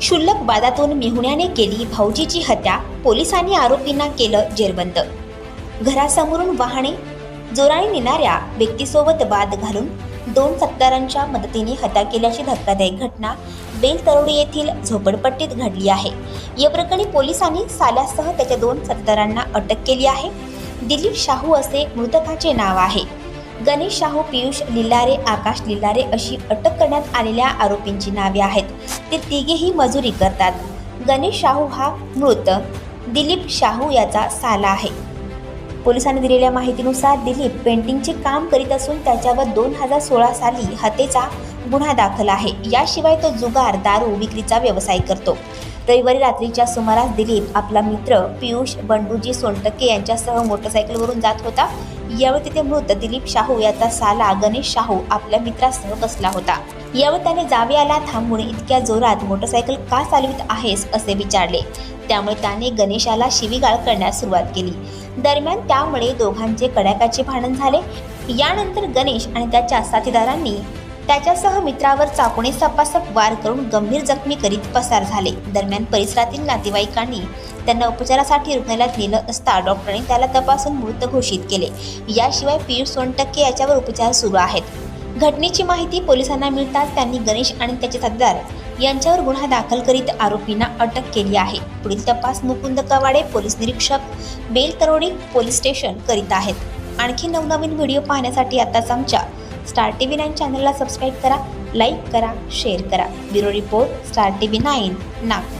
क्षुल्लक वादातून मेहुण्याने केली भाऊजीची हत्या पोलिसांनी आरोपींना केलं जेरबंद. घरासमोरून वाहने जोराने नेणाऱ्या व्यक्तीसोबत वाद घालून दोन सत्तारांच्या मदतीने हत्या केल्याची धक्कादायक घटना बेलतरोडी येथील झोपडपट्टीत घडली आहे. या प्रकरणी पोलिसांनी साल्यासह त्याच्या दोन सत्तारांना अटक केली आहे. दिलीप शाहू असे मृतकाचे नाव आहे. गणेश शाहू पियुष लिल्लारे आकाश लिल्लारे अशी अटक करण्यात आलेल्या आरोपींची नावे आहेत. ते तिघेही मजुरी करतात. गणेश शाहू हा मृत. दिलीप शाहू याचा साला आहे. पोलिसांनी दिलेल्या माहितीनुसार दिलीप पेंटिंगचे काम करीत असून त्याच्यावर दोन हजार सोळा साली हत्येचा गुन्हा दाखल आहे. याशिवाय तो जुगार दारू विक्रीचा व्यवसाय करतो. रविवारी रात्रीच्या सुमारास दिलीप आपला मित्र पियुष बंडूजी सोनटक्के यांच्यासह मोटरसायकलवरून जात होता. यावेळी तिथे मृत दिलीप शाहू याचा साला गणेश शाहू आपल्या मित्रासह बसला होता. यावर त्याने याला थांबून इतक्या जोरात मोटरसायकल का चालवित आहेस असे विचारले. त्यामुळे त्याने गणेशाला शिवीगाळ करण्यास सुरुवात केली. दरम्यान त्यामुळे दोघांचे कडाक्याचे भांडण झाले. यानंतर गणेश आणि त्याच्या साथीदारांनी त्याच्यासह मित्रावर चाकूने सपासप वार करून गंभीर जखमी करीत पसार झाले. दरम्यान परिसरातील नातेवाईकांनी त्यांना उपचारासाठी रुग्णालयात नेलं असता डॉक्टरांनी त्याला तपासून मृत घोषित केले. याशिवाय पियुष सोनटक्के याच्यावर उपचार सुरू आहेत. घटनेची माहिती पोलिसांना मिळताच त्यांनी गणेश आणि त्याचे साथीदार यांच्यावर गुन्हा दाखल करीत आरोपींना अटक केली आहे. पुढील तपास मुकुंद कवाडे पोलीस निरीक्षक बेल तरोडी पोलीस स्टेशन करीत आहेत. आणखी नवनवीन व्हिडिओ पाहण्यासाठी आताच आमच्या स्टार टी व्ही नाईन चॅनलला सबस्क्राईब करा लाईक करा शेअर करा. Bureau report star T V nine Nagpur.